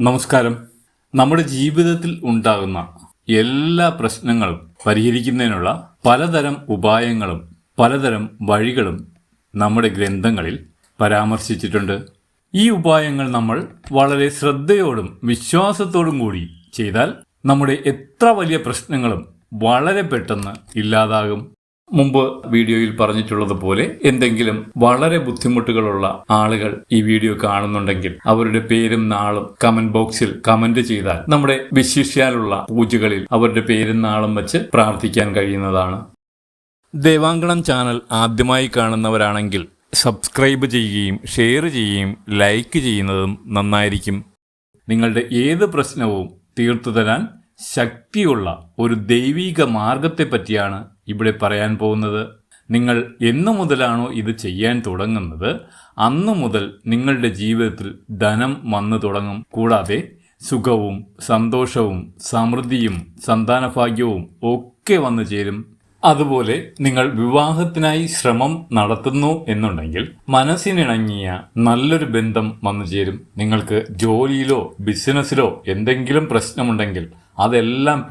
നമസ്കാരം. നമ്മുടെ ജീവിതത്തിൽ ഉണ്ടാകുന്ന എല്ലാ പ്രശ്നങ്ങളും പരിഹരിക്കുന്നതിനുള്ള പലതരം ഉപായങ്ങളും പലതരം വഴികളും നമ്മുടെ ഗ്രന്ഥങ്ങളിൽ പരാമർശിച്ചിട്ടുണ്ട്. ഈ ഉപായങ്ങൾ നമ്മൾ വളരെ ശ്രദ്ധയോടും വിശ്വാസത്തോടും കൂടി ചെയ്താൽ നമ്മുടെ എത്ര വലിയ പ്രശ്നങ്ങളും വളരെ പെട്ടെന്ന് ഇല്ലാതാകും. മുമ്പ് വീഡിയോയിൽ പറഞ്ഞിട്ടുള്ളതുപോലെ എന്തെങ്കിലും വളരെ ബുദ്ധിമുട്ടുകളുള്ള ആളുകൾ ഈ വീഡിയോ കാണുന്നുണ്ടെങ്കിൽ അവരുടെ പേരും നാളും കമന്റ് ബോക്സിൽ കമന്റ് ചെയ്താൽ നമ്മുടെ വിശിഷ്യാലുള്ള പൂജകളിൽ അവരുടെ പേരും നാളും വെച്ച് പ്രാർത്ഥിക്കാൻ കഴിയുന്നതാണ്. ദേവാങ്കണം ചാനൽ ആദ്യമായി കാണുന്നവരാണെങ്കിൽ സബ്സ്ക്രൈബ് ചെയ്യുകയും ഷെയർ ചെയ്യുകയും ലൈക്ക് ചെയ്യുന്നതും നന്നായിരിക്കും. നിങ്ങളുടെ ഏത് പ്രശ്നവും തീർത്തു തരാൻ ശക്തിയുള്ള ഒരു ദൈവീക മാർഗത്തെ പറ്റിയാണ് ഇവിടെ പറയാൻ പോകുന്നത് നിങ്ങൾ എന്നു മുതലാണോ ഇത് ചെയ്യാൻ തുടങ്ങുന്നത്? അന്നു മുതൽ നിങ്ങളുടെ ജീവിതത്തിൽ ധനം വന്നു തുടങ്ങും. കൂടാതെ സുഖവും സന്തോഷവും സമൃദ്ധിയും സന്താനഭാഗ്യവും ഒക്കെ വന്നു ചേരും. അതുപോലെ നിങ്ങൾ വിവാഹത്തിനായി ശ്രമം നടത്തുന്നു എന്നുണ്ടെങ്കിൽ മനസ്സിനിണങ്ങിയ നല്ലൊരു ബന്ധം വന്നു ചേരും. നിങ്ങൾക്ക് ജോലിയിലോ ബിസിനസ്സിലോ എന്തെങ്കിലും പ്രശ്നമുണ്ടെങ്കിൽ അതെല്ലാം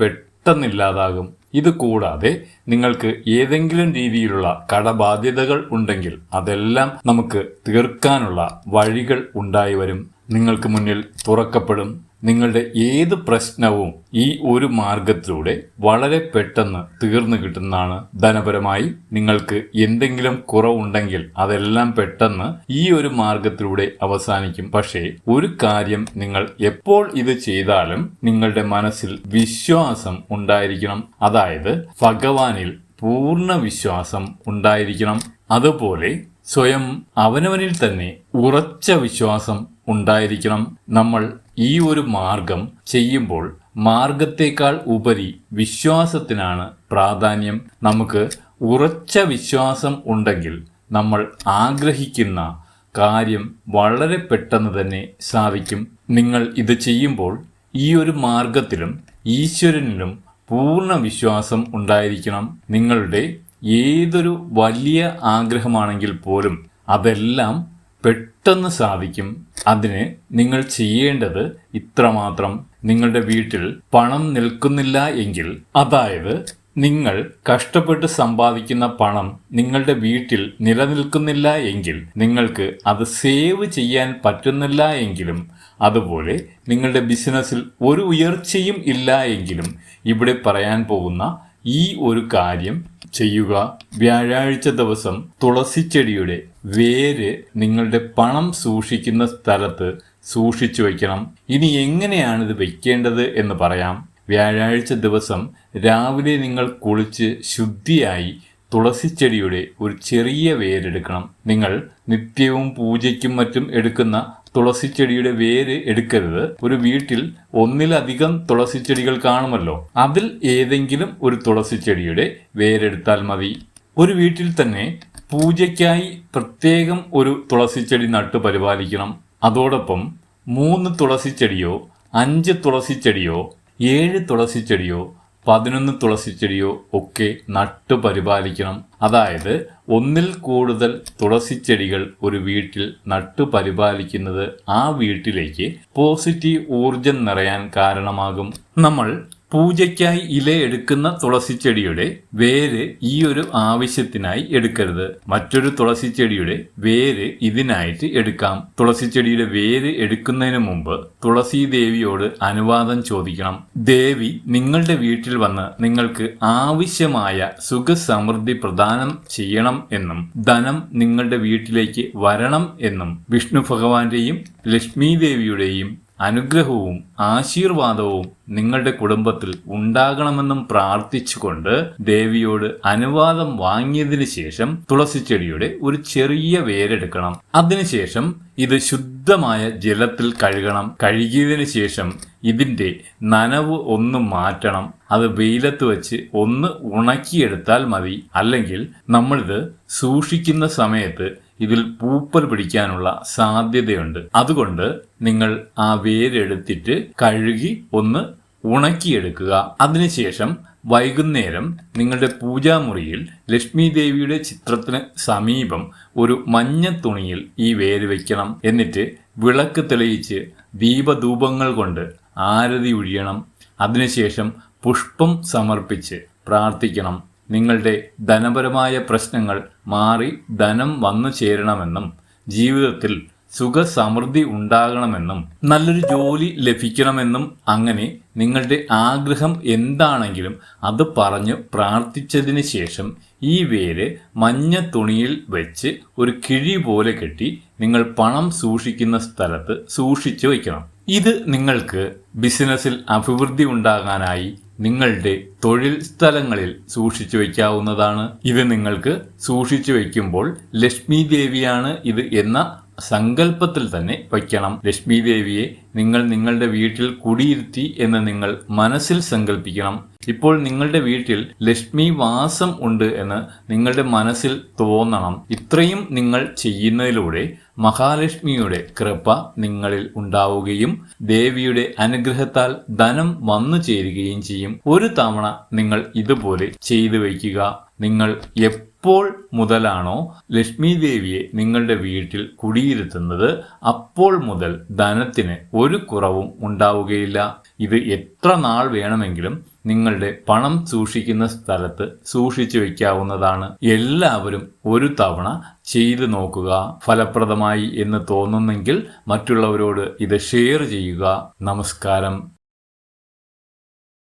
പെട്ടെന്നില്ലാതാകും. ഇത് കൂടാതെ നിങ്ങൾക്ക് ഏതെങ്കിലും രീതിയിലുള്ള കടബാധ്യതകൾ ഉണ്ടെങ്കിൽ അതെല്ലാം നമുക്ക് തീർക്കാനുള്ള വഴികൾ ഉണ്ടായി വരും. നിങ്ങൾക്ക് മുന്നിൽ തുറക്കപ്പെടും. നിങ്ങളുടെ ഏത് പ്രശ്നവും ഈ ഒരു മാർഗത്തിലൂടെ വളരെ പെട്ടെന്ന് തീർന്നു കിട്ടുന്നതാണ് ധനപരമായി നിങ്ങൾക്ക് എന്തെങ്കിലും കുറവുണ്ടെങ്കിൽ അതെല്ലാം പെട്ടെന്ന് ഈ ഒരു മാർഗത്തിലൂടെ അവസാനിക്കും. പക്ഷേ ഒരു കാര്യം നിങ്ങൾ എപ്പോൾ ഇത് ചെയ്താലും നിങ്ങളുടെ മനസ്സിൽ വിശ്വാസം ഉണ്ടായിരിക്കണം. അതായത് ഭഗവാനിൽ പൂർണ വിശ്വാസം ഉണ്ടായിരിക്കണം. അതുപോലെ സ്വയം അവനവനിൽ തന്നെ ഉറച്ച വിശ്വാസം ഉണ്ടായിരിക്കണം. നമ്മൾ ഈ ഒരു മാർഗം ചെയ്യുമ്പോൾ മാർഗത്തേക്കാൾ ഉപരി വിശ്വാസത്തിനാണ് പ്രാധാന്യം. നമുക്ക് ഉറച്ച വിശ്വാസം ഉണ്ടെങ്കിൽ നമ്മൾ ആഗ്രഹിക്കുന്ന കാര്യം വളരെ പെട്ടെന്ന് തന്നെ സാധിക്കും. നിങ്ങൾ ഇത് ചെയ്യുമ്പോൾ ഈ ഒരു മാർഗത്തിലും ഈശ്വരനിലും പൂർണ വിശ്വാസം ഉണ്ടായിരിക്കണം. നിങ്ങളുടെ ഏതൊരു വലിയ ആഗ്രഹമാണെങ്കിൽ പോലും അതെല്ലാം പെട്ടെന്ന് സാധിക്കും അതിന് നിങ്ങൾ ചെയ്യേണ്ടത് ഇത്രമാത്രം നിങ്ങളുടെ വീട്ടിൽ പണം നിൽക്കുന്നില്ല എങ്കിൽ അതായത് നിങ്ങൾ കഷ്ടപ്പെട്ട് സമ്പാദിക്കുന്ന പണം നിങ്ങളുടെ വീട്ടിൽ നിലനിൽക്കുന്നില്ല എങ്കിൽ നിങ്ങൾക്ക് അത് സേവ് ചെയ്യാൻ പറ്റുന്നില്ല എങ്കിലും അതുപോലെ നിങ്ങളുടെ ബിസിനസ്സിൽ ഒരു ഉയർച്ചയും ഇല്ല എങ്കിലും ഇവിടെ പറയാൻ പോകുന്ന ഈ ഒരു കാര്യം ചെയ്യുക. വ്യാഴാഴ്ച ദിവസം തുളസിച്ചെടിയുടെ വേര് നിങ്ങളുടെ പണം സൂക്ഷിക്കുന്ന സ്ഥലത്ത് സൂക്ഷിച്ചു വയ്ക്കണം. ഇനി എങ്ങനെയാണ് ഇത് വെക്കേണ്ടത് എന്ന് പറയാം. വ്യാഴാഴ്ച ദിവസം രാവിലെ നിങ്ങൾ കുളിച്ച് ശുദ്ധിയായി തുളസിച്ചെടിയുടെ ഒരു ചെറിയ വേരെടുക്കണം. നിങ്ങൾ നിത്യവും പൂജയ്ക്കും മറ്റും എടുക്കുന്ന തുളസിച്ചെടിയുടെ വേര് എടുക്കരുത്. ഒരു വീട്ടിൽ ഒന്നിലധികം തുളസിച്ചെടികൾ കാണുമല്ലോ. അതിൽ ഏതെങ്കിലും ഒരു തുളസിച്ചെടിയുടെ വേരെടുത്താൽ മതി. ഒരു വീട്ടിൽ തന്നെ പൂജയ്ക്കായി പ്രത്യേകം ഒരു തുളസിച്ചെടി നട്ടു പരിപാലിക്കണം. അതോടൊപ്പം മൂന്ന് തുളസിച്ചെടിയോ അഞ്ച് തുളസിച്ചെടിയോ ഏഴ് തുളസിച്ചെടിയോ പതിനൊന്ന് തുളസിച്ചെടിയോ ഒക്കെ നട്ടു പരിപാലിക്കണം. അതായത് ഒന്നിൽ കൂടുതൽ തുളസിച്ചെടികൾ ഒരു വീട്ടിൽ നട്ടു പരിപാലിക്കുന്നത് ആ വീട്ടിലേക്ക് പോസിറ്റീവ് ഊർജം നിറയാൻ കാരണമാകും. നമ്മൾ പൂജയ്ക്കായി ഇല എടുക്കുന്ന തുളസിച്ചെടിയുടെ വേര് ഈ ഒരു ആവശ്യത്തിനായി എടുക്കരുത്. മറ്റൊരു തുളസിച്ചെടിയുടെ വേര് ഇതിനായിട്ട് എടുക്കാം. തുളസിച്ചെടിയുടെ വേര് എടുക്കുന്നതിന് മുമ്പ് തുളസി ദേവിയോട് അനുവാദം ചോദിക്കണം. ദേവി നിങ്ങളുടെ വീട്ടിൽ വന്ന് നിങ്ങൾക്ക് ആവശ്യമായ സുഖസമൃദ്ധി പ്രദാനം ചെയ്യണം എന്നും ധനം നിങ്ങളുടെ വീട്ടിലേക്ക് വരണം എന്നും വിഷ്ണു ഭഗവാന്റെയും ലക്ഷ്മി ദേവിയുടെയും അനുഗ്രഹവും ആശീർവാദവും നിങ്ങളുടെ കുടുംബത്തിൽ ഉണ്ടാകണമെന്നും പ്രാർത്ഥിച്ചുകൊണ്ട് ദേവിയോട് അനുവാദം വാങ്ങിയതിന് ശേഷം തുളസിച്ചെടിയുടെ ഒരു ചെറിയ വേരെടുക്കണം. അതിനുശേഷം ഇത് ശുദ്ധമായ ജലത്തിൽ കഴുകണം. കഴുകിയതിനു ശേഷം ഇതിന്റെ നനവ് ഒന്ന് മാറ്റണം. അത് വെയിലത്ത് വെച്ച് ഒന്ന് ഉണക്കിയെടുത്താൽ മതി. അല്ലെങ്കിൽ നമ്മളിത് സൂക്ഷിക്കുന്ന സമയത്ത് ഇതിൽ പൂപ്പൽ പിടിക്കാനുള്ള സാധ്യതയുണ്ട്. അതുകൊണ്ട് നിങ്ങൾ ആ വേരെടുത്തിട്ട് കഴുകി ഒന്ന് ഉണക്കിയെടുക്കുക. അതിനുശേഷം വൈകുന്നേരം നിങ്ങളുടെ പൂജാമുറിയിൽ ലക്ഷ്മി ദേവിയുടെ ചിത്രത്തിന് സമീപം ഒരു മഞ്ഞ തുണിയിൽ ഈ വേര് വയ്ക്കണം എന്നിട്ട് വിളക്ക് തെളിയിച്ച് ദീപധൂപങ്ങൾ കൊണ്ട് ആരതി ഒഴിയണം അതിനുശേഷം പുഷ്പം സമർപ്പിച്ച് പ്രാർത്ഥിക്കണം. നിങ്ങളുടെ ധനപരമായ പ്രശ്നങ്ങൾ മാറി ധനം വന്നു ചേരണമെന്നും ജീവിതത്തിൽ സുഖസമൃദ്ധി ഉണ്ടാകണമെന്നും നല്ലൊരു ജോലി ലഭിക്കണമെന്നും അങ്ങനെ നിങ്ങളുടെ ആഗ്രഹം എന്താണെങ്കിലും അത് പറഞ്ഞു പ്രാർത്ഥിച്ചതിന് ശേഷം ഈ വേര് മഞ്ഞ തുണിയിൽ വെച്ച് ഒരു കിഴി പോലെ കെട്ടി നിങ്ങൾ പണം സൂക്ഷിക്കുന്ന സ്ഥലത്ത് സൂക്ഷിച്ചു വയ്ക്കണം. ഇത് നിങ്ങൾക്ക് ബിസിനസ്സിൽ അഭിവൃദ്ധി ഉണ്ടാകാനായി നിങ്ങളുടെ തൊഴിൽ സ്ഥലങ്ങളിൽ സൂക്ഷിച്ചു വയ്ക്കാവുന്നതാണ്. ഇത് നിങ്ങൾക്ക് സൂക്ഷിച്ചു വയ്ക്കുമ്പോൾ ലക്ഷ്മി ദേവിയാണ് ഇത് എന്ന സങ്കല്പത്തിൽ തന്നെ വയ്ക്കണം. ലക്ഷ്മി ദേവിയെ നിങ്ങൾ നിങ്ങളുടെ വീട്ടിൽ കുടിയിരുത്തി എന്ന് നിങ്ങൾ മനസ്സിൽ സങ്കല്പിക്കണം. ഇപ്പോൾ നിങ്ങളുടെ വീട്ടിൽ ലക്ഷ്മി വാസം ഉണ്ട് എന്ന് നിങ്ങളുടെ മനസ്സിൽ തോന്നണം. ഇത്രയും നിങ്ങൾ ചെയ്യുന്നതിലൂടെ മഹാലക്ഷ്മിയുടെ കൃപ നിങ്ങളിൽ ഉണ്ടാവുകയും ദേവിയുടെ അനുഗ്രഹത്താൽ ധനം വന്നു ചേരുകയും ചെയ്യും. ഒരു തവണ നിങ്ങൾ ഇതുപോലെ ചെയ്തു വയ്ക്കുക. നിങ്ങൾ എപ്പോൾ മുതലാണോ ലക്ഷ്മി ദേവിയെ നിങ്ങളുടെ വീട്ടിൽ കുടിയിരുത്തുന്നത് അപ്പോൾ മുതൽ ധനത്തിന് ഒരു കുറവും ഉണ്ടാവുകയില്ല. ഇത് എത്ര നാൾ വേണമെങ്കിലും നിങ്ങളുടെ പണം സൂക്ഷിക്കുന്ന സ്ഥലത്ത് സൂക്ഷിച്ചു വയ്ക്കാവുന്നതാണ് എല്ലാവരും ഒരു തവണ ചെയ്തു നോക്കുക ഫലപ്രദമായി എന്ന് തോന്നുന്നെങ്കിൽ മറ്റുള്ളവരോട് ഇത് ഷെയർ ചെയ്യുക. നമസ്കാരം.